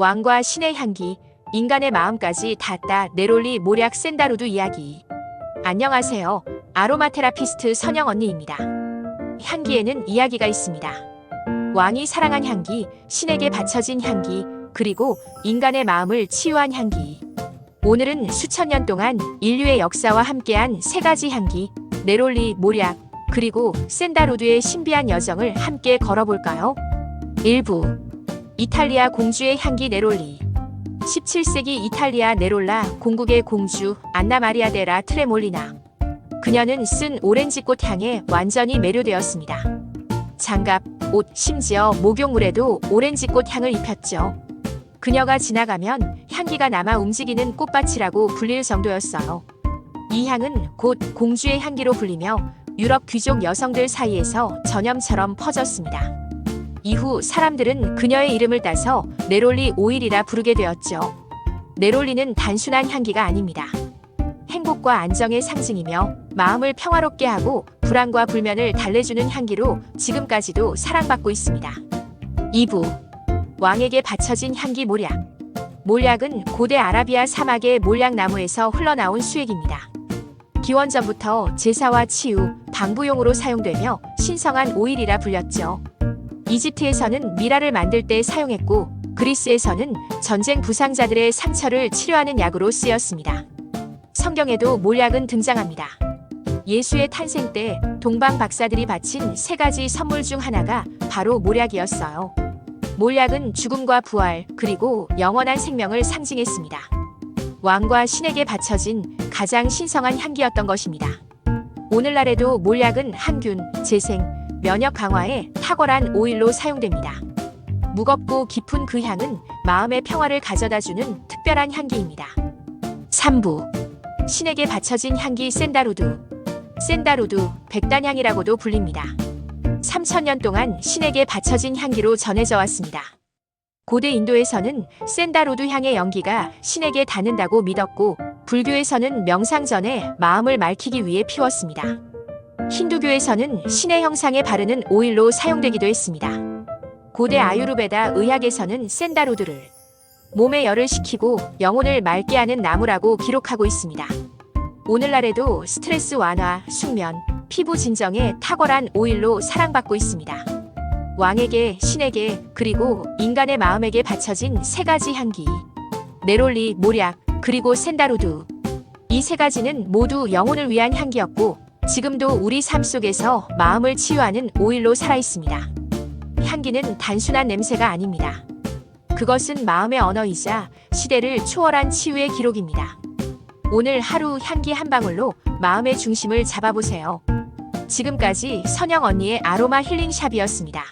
왕과 신의 향기, 인간의 마음까지 닿다 네롤리 모략 샌다루드 이야기. 안녕하세요. 아로마 테라피스트 선영 언니입니다. 향기에는 이야기가 있습니다. 왕이 사랑한 향기, 신에게 바쳐진 향기, 그리고 인간의 마음을 치유한 향기. 오늘은 수천 년 동안 인류의 역사와 함께한 세 가지 향기, 네롤리 모략, 그리고 샌다로드의 신비한 여정을 함께 걸어볼까요? 1부 이탈리아 공주의 향기 네롤리 17세기 이탈리아 네롤라 공국의 공주 안나 마리아 데라 트레몰리나 그녀는 쓴 오렌지꽃 향에 완전히 매료되었습니다. 장갑, 옷, 심지어 목욕물에도 오렌지꽃 향을 입혔죠. 그녀가 지나가면 향기가 남아 움직이는 꽃밭이라고 불릴 정도였어요. 이 향은 곧 공주의 향기로 불리며 유럽 귀족 여성들 사이에서 전염처럼 퍼졌습니다. 이후 사람들은 그녀의 이름을 따서 네롤리 오일이라 부르게 되었죠. 네롤리는 단순한 향기가 아닙니다. 행복과 안정의 상징이며 마음을 평화롭게 하고 불안과 불면을 달래주는 향기로 지금까지도 사랑받고 있습니다. 2부 왕에게 바쳐진 향기 몰약 몰약은 고대 아라비아 사막의 몰약나무에서 흘러나온 수액입니다. 기원전부터 제사와 치유, 방부용으로 사용되며 신성한 오일이라 불렸죠. 이집트에서는 미라를 만들 때 사용했고 그리스에서는 전쟁 부상자들의 상처를 치료하는 약으로 쓰였습니다. 성경에도 몰약은 등장합니다. 예수의 탄생 때 동방 박사들이 바친 세 가지 선물 중 하나가 바로 몰약이었어요. 몰약은 죽음과 부활 그리고 영원한 생명을 상징했습니다. 왕과 신에게 바쳐진 가장 신성한 향기였던 것입니다. 오늘날에도 몰약은 항균, 재생, 면역 강화에 탁월한 오일로 사용됩니다. 무겁고 깊은 그 향은 마음의 평화를 가져다주는 특별한 향기입니다. 3부 신에게 바쳐진 향기 샌다루드 샌다루드 백단향이라고도 불립니다. 3천년 동안 신에게 바쳐진 향기로 전해져 왔습니다. 고대 인도에서는 샌다루드 향의 연기가 신에게 닿는다고 믿었고 불교에서는 명상 전에 마음을 맑히기 위해 피웠습니다. 힌두교에서는 신의 형상에 바르는 오일로 사용되기도 했습니다. 고대 아유르베다 의학에서는 샌다루드를 몸에 열을 식히고 영혼을 맑게 하는 나무라고 기록하고 있습니다. 오늘날에도 스트레스 완화, 숙면, 피부 진정에 탁월한 오일로 사랑받고 있습니다. 왕에게, 신에게, 그리고 인간의 마음에게 바쳐진 세 가지 향기. 네롤리, 모략, 그리고 샌다루드. 이 세 가지는 모두 영혼을 위한 향기였고, 지금도 우리 삶 속에서 마음을 치유하는 오일로 살아 있습니다. 향기는 단순한 냄새가 아닙니다. 그것은 마음의 언어이자 시대를 초월한 치유의 기록입니다. 오늘 하루 향기 한 방울로 마음의 중심을 잡아보세요. 지금까지 선영 언니의 아로마 힐링 샵이었습니다.